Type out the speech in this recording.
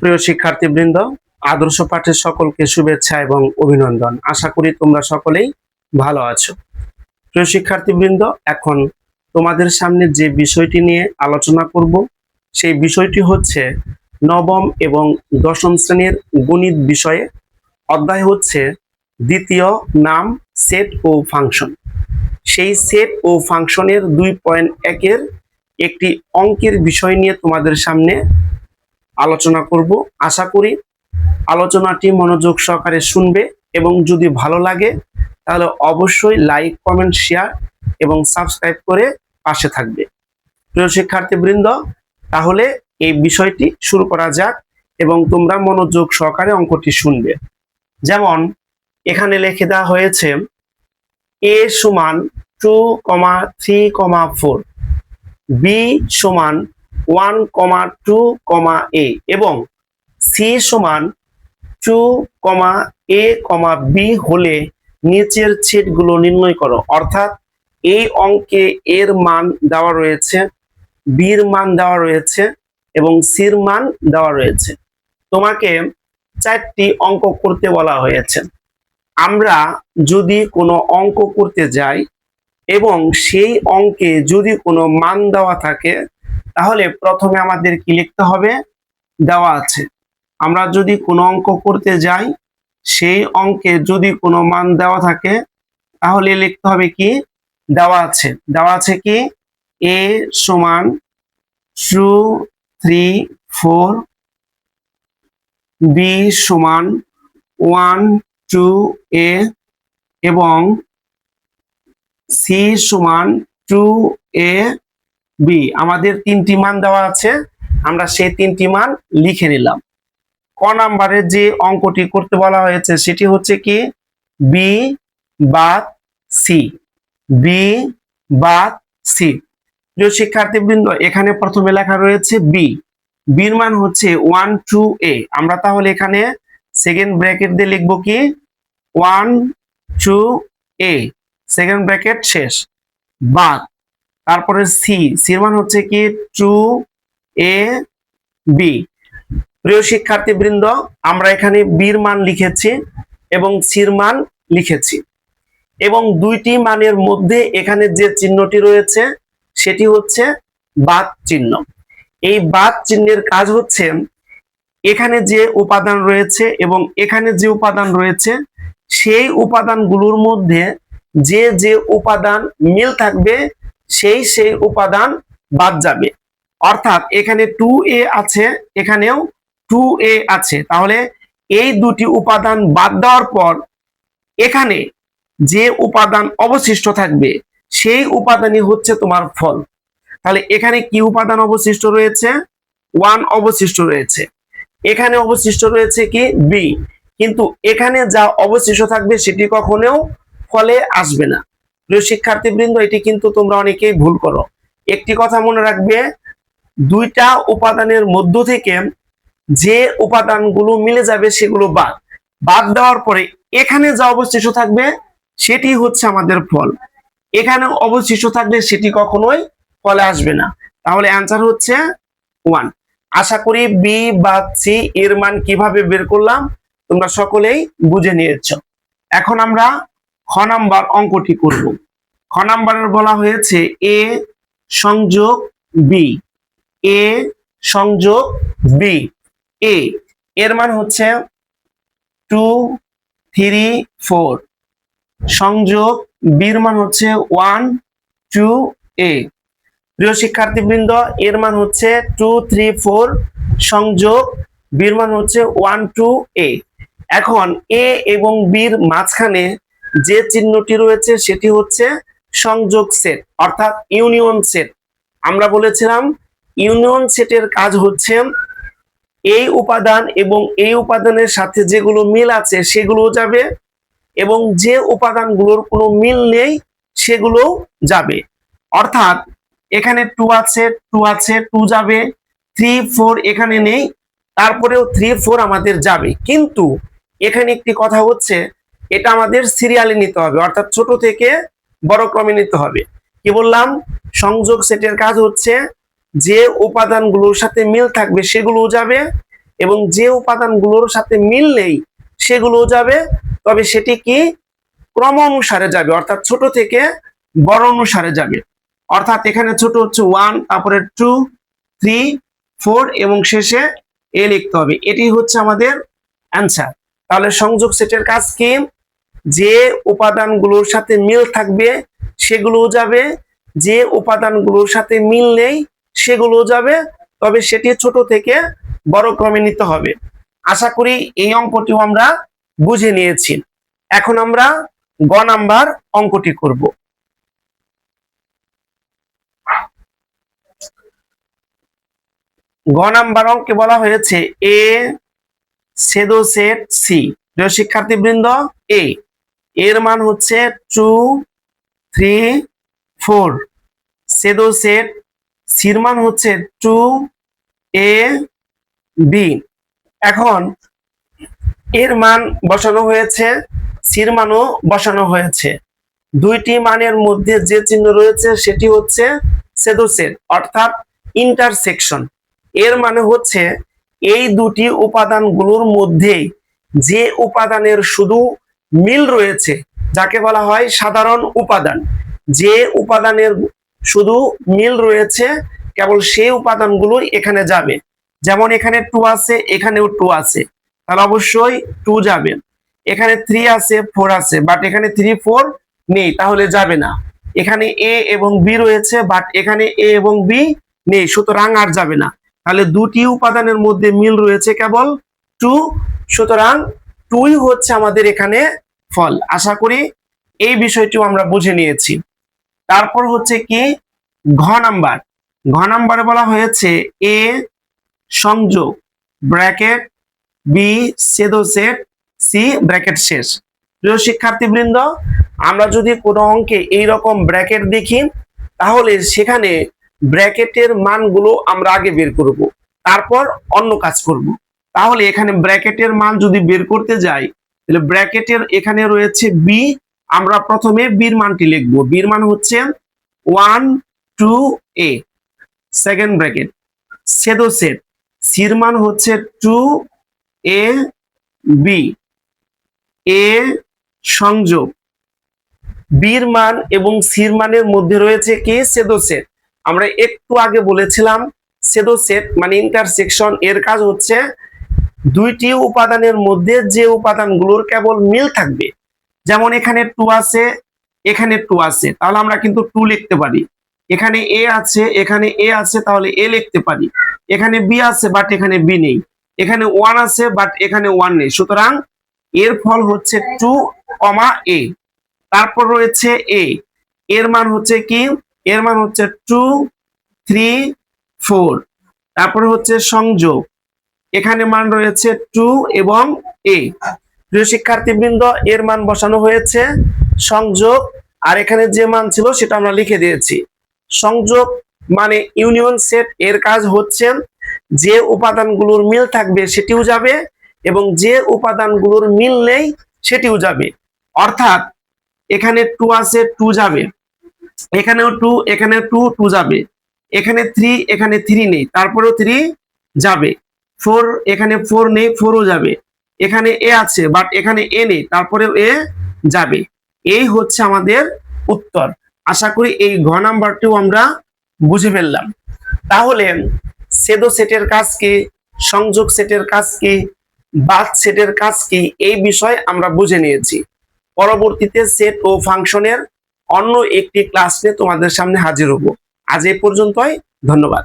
প্রিয় শিক্ষার্থীবৃন্দ, আদর্শ পাঠের সকলকে শুভেচ্ছা এবং অভিনন্দন। আশা করি তোমরা সকলেই ভালো আছো। প্রিয় শিক্ষার্থীবৃন্দ, এখন তোমাদের সামনে যে বিষয়টি নিয়ে আলোচনা করব, সেই বিষয়টি হচ্ছে নবম এবং দশম শ্রেণির গণিত বিষয়ে। অধ্যায় হচ্ছে দ্বিতীয় নাম, সেট ও ফাংশন। সেই সেট ও ফাংশনের দুই পয়েন্ট একের একটি অঙ্কের বিষয় নিয়ে তোমাদের সামনে আলোচনা করব। আশা করি আলোচনাটি মনোযোগ সহকারে শুনবে এবং যদি ভালো লাগে, তাহলে অবশ্যই লাইক, কমেন্ট, শেয়ার এবং সাবস্ক্রাইব করে পাশে থাকবে। প্রিয় শিক্ষার্থীবৃন্দ, তাহলে এই বিষয়টি শুরু করা যাক এবং তোমরা মনোযোগ সহকারে অঙ্কটি শুনবে। যেমন, এখানে লিখে দেওয়া হয়েছে, এ সমান two comma three comma four, B সমান one comma two comma A এবং সি সমান টু কমা এ কমা বি হলে নিচের ছেদগুলো নির্ণয় করো। অর্থাৎ এই অঙ্কে এর মান দেওয়া রয়েছে বির মান দেওয়া রয়েছে এবং সির মান দেওয়া রয়েছে। তোমাকে চারটি অঙ্ক করতে বলা হয়েছে। আমরা যদি কোনো অঙ্ক করতে যাই এবং সেই অঙ্কে যদি কোনো মান দেওয়া থাকে তাহলে প্রথমে আমাদের কি লিখতে হবে? দেওয়া আছে। আমরা যদি কোনো অঙ্ক করতে যাই, সেই অঙ্কে যদি কোনো মান দেওয়া থাকে, তাহলে লিখতে হবে কি? দেওয়া আছে। দেওয়া আছে কি? এ সমান টু থ্রি ফোর, বি সমান ওয়ান টু এ, এবং সি সমান টু এ বি আমাদের তিনটি মান দেওয়া আছে। আমরা সেই তিনটি মান লিখে নিলাম। ক নাম্বারের যে অঙ্কটি করতে বলা হয়েছে, সেটি হচ্ছে কি? বি বাদ সি বি বাদ সি প্রিয় শিক্ষার্থীবৃন্দ, এখানে প্রথমে লেখা রয়েছে বি বির মান হচ্ছে ওয়ান টু এ আমরা তাহলে এখানে সেকেন্ড ব্র্যাকেট দিয়ে লিখব কি? One two A second bracket শেষ। বাদ। তারপরে সি সির মান হচ্ছে কি টু এ বি প্রিয় শিক্ষার্থীবৃন্দ, আমরা এখানে বির মান লিখেছি এবং সির মান লিখেছি। এবং দুইটি মানের মধ্যে এখানে যে চিহ্নটি রয়েছে, সেটি হচ্ছে বাদ চিহ্ন। এই বাদ চিহ্নের কাজ হচ্ছে, এখানে যে উপাদান রয়েছে এবং এখানে যে উপাদান রয়েছে, সেই উপাদানগুলোর মধ্যে যে যে উপাদান মিল থাকবে সেই সেই উপাদান বাদ যাবে। অর্থাৎ এখানে টু এ আছে, এখানেও টু এ আছে। তাহলে এই দুটি উপাদান বাদ দেওয়ার পর এখানে যে উপাদান অবশিষ্ট থাকবে, সেই উপাদানই হচ্ছে তোমার ফল। তাহলে এখানে কি উপাদান অবশিষ্ট রয়েছে? ওয়ান অবশিষ্ট রয়েছে। এখানে অবশিষ্ট রয়েছে কি? বি কিন্তু এখানে যা অবশিষ্ট থাকবে, সেটি কখনোও ফলে আসবে না। প্রিয় শিক্ষার্থীবৃন্দ, এটি কিন্তু তোমরা অনেকেই ভুল করো। একটি কথা মনে রাখবে, দুইটা উপাদানের মধ্য থেকে যে উপাদানগুলো মিলে যাবে সেগুলো বাদ। বাদ দেওয়ার পরে এখানে যা অবশিষ্ট থাকবে, সেটি হচ্ছে আমাদের ফল। এখানে অবশিষ্ট থাকলে সেটি কখনোই ফলে আসবে না। তাহলে অ্যান্সার হচ্ছে ওয়ান আশা করি বি বা সি এর মান কীভাবে বের করলাম, তোমরা সকলেই বুঝে নিয়েছ। এখন আমরা খ নাম্বার অঙ্কটি করব। খ নাম্বারের বলা হয়েছে এ সংযোগ বি। এ সংযোগ বি। এ, এর মান হচ্ছে টু, থ্রি, ফোর। সংযোগ বির মান হচ্ছে ওয়ান, টু, এ। প্রিয় শিক্ষার্থীবৃন্দ, এর মান হচ্ছে টু, থ্রি, ফোর। সংযোগ বির মান হচ্ছে ওয়ান, টু, এ। এখন এ এবং বির মাঝখানে যে চিহ্নটি রয়েছে সেটি হচ্ছে সংযোগ সেট, অর্থাৎ ইউনিয়ন সেট। আমরা বলেছিলাম, ইউনিয়ন সেটের কাজ হচ্ছে এই উপাদান এবং এই উপাদানের সাথে যেগুলো মিল আছে সেগুলো যাবে এবং যে উপাদানগুলোর কোনো মিল নেই সেগুলো যাবে। অর্থাৎ এখানে টু আছে টু আছে টু যাবে থ্রি ফোর এখানে নেই, তারপরেও থ্রি ফোর আমাদের যাবে। কিন্তু এখানে একটি কথা হচ্ছে এটা আমাদের সিরিয়ালে নিতে হবে, অর্থাৎ ছোট থেকে বড় ক্রমে নিতে হবে। কি বললাম? সংযোগ সেটের কাজ হচ্ছে যে উপাদানগুলোর সাথে মিল থাকবে সেগুলো যাবে এবং যে উপাদানগুলোর সাথে মিল নেই সেগুলো যাবে, তবে সেটি কি? ক্রম অনুসারে যাবে, অর্থাৎ ছোট থেকে বড় অনুসারে যাবে। অর্থাৎ এখানে ছোট হচ্ছে ওয়ান তারপরে টু থ্রি ফোর এবং শেষে এ লিখতে হবে। এটি হচ্ছে আমাদের অ্যান্সার তাহলে সংযোগ সেটের কাজ কি? যে উপাদানগুলোর সাথে মিল থাকবে সেগুলো যাবে। যে উপাদানগুলোর সাথে মিল নেই সেগুলো যাবে। তবে সেটি ছোট থেকে বড় ক্রমে নিতে হবে। আশা করি এই অঙ্কটিও আমরা বুঝে নিয়েছি। এখন আমরা গ নাম্বার অঙ্কটি করব। গ নাম্বার অঙ্কে বলা হয়েছে এ সেদো সেট সি প্রিয় শিক্ষার্থীবৃন্দ এ এর মান হচ্ছে টু থ্রি ফোর সেদো সেট, সির মান হচ্ছে টু এ বি এখন এর মান বসানো হয়েছে, সির মানও বসানো হয়েছে। দুইটি মানের মধ্যে যে চিহ্ন রয়েছে, সেটি হচ্ছে সেদোসেট অর্থাৎ ইন্টারসেকশন এর মানে হচ্ছে এই দুটি উপাদানগুলোর মধ্যে যে উপাদানের শুধু মিল রয়েছে, যাকে বলা হয় সাধারণ উপাদান। যে উপাদানের শুধু মিল রয়েছে, কেবল সেই উপাদানগুলো এখানে যাবে। যেমন এখানে টু আছে, এখানেও টু আছে। তাহলে অবশ্যই টু যাবে। এখানে থ্রি আছে ফোর আছে বাট এখানে থ্রি ফোর নেই, তাহলে যাবে না। এখানে এ এবং বি রয়েছে বাট এখানে এ এবং বি নেই, সুতরাং আর যাবে না। তাহলে দুটি উপাদানের মধ্যে মিল রয়েছে কেবল টু সুতরাং টুই হচ্ছে আমাদের এখানে ফল। আশা করি এই বিষয়টিও আমরা বুঝে নিয়েছি। তারপর হচ্ছে কি? ঘ নাম্বার। ঘ নাম্বারে বলা হয়েছে এ সংযোগ ব্র্যাকেট বি সেদো সেট সি ব্র্যাকেট শেষ। প্রিয় শিক্ষার্থীবৃন্দ, আমরা যদি কোনো অঙ্কে এই রকম ব্র্যাকেট দেখি, তাহলে সেখানে ব্র্যাকেটের মানগুলো আমরা আগে বের করব। তারপর অন্য কাজ করব। তাহলে এখানে ব্র্যাকেটের মান যদি বের করতে যাই, তাহলে ব্র্যাকেটের এখানে রয়েছে বি আমরা প্রথমে বির মানটি লিখব। বির মান হচ্ছে one two A second bracket সেদো set সির মান হচ্ছে টু এ বি এ সংযোগ। বির মান এবং সির মানের মধ্যে রয়েছে কি? সেদো সেট আমরা একটু আগে বলেছিলাম সেদো সেট মানে ইন্টারসেকশন এর কাজ হচ্ছে দুইটি উপাদানের মধ্যে যে উপাদানগুলোর কেবল মিল থাকবে, যেমন এখানে টু আছে, এখানে টু আছে, তাহলে আমরা কিন্তু টু লিখতে পারি। এখানে এ আছে, এখানে এ আছে, তাহলে এ লিখতে পারি। এখানে বি আছে বাট এখানে বি নেই। এখানে ওয়ান আছে বাট এখানে ওয়ান নেই। সুতরাং এর ফল হচ্ছে টু কমা এ তারপর রয়েছে এ এর মান হচ্ছে কি? এর মান হচ্ছে টু থ্রি ফোর তারপরে হচ্ছে সংযোগ। এখানে মান রয়েছে টু এবং এ প্রিয় শিক্ষার্থীবৃন্দ, এর মান বসানো হয়েছে সংযোগ, আর এখানে যে মান ছিল সেটা আমরা লিখে দিয়েছি। সংযোগ মানে ইউনিয়ন সেট এর কাজ হচ্ছে যে উপাদানগুলোর মিল থাকবে সেটিও যাবে এবং যে উপাদানগুলোর মিল নেই সেটিও যাবে। অর্থাৎ এখানে টু আছে টু যাবে। এখানেও টু এখানে টু টু যাবে। এখানে থ্রি এখানে থ্রি নেই। তারপরেও থ্রি যাবে। ফোর এখানে ফোর নেই ফোরও যাবে। এখানে এ আছে বাট এখানে এ নেই, তারপরেও এ যাবে। এই হচ্ছে আমাদের উত্তর। আশা করি এই ঘ নাম্বারটিও আমরা বুঝে ফেললাম। তাহলে, সেদো সেটের কাজ কি, সংযোগ সেটের কাজ কি, বাদ সেটের কাজ কি, এই বিষয় আমরা বুঝে নিয়েছি। পরবর্তীতে সেট ও ফাংশনের অন্য একটি ক্লাস নিয়ে তোমাদের সামনে হাজির হব। আজ এই পর্যন্তই, ধন্যবাদ।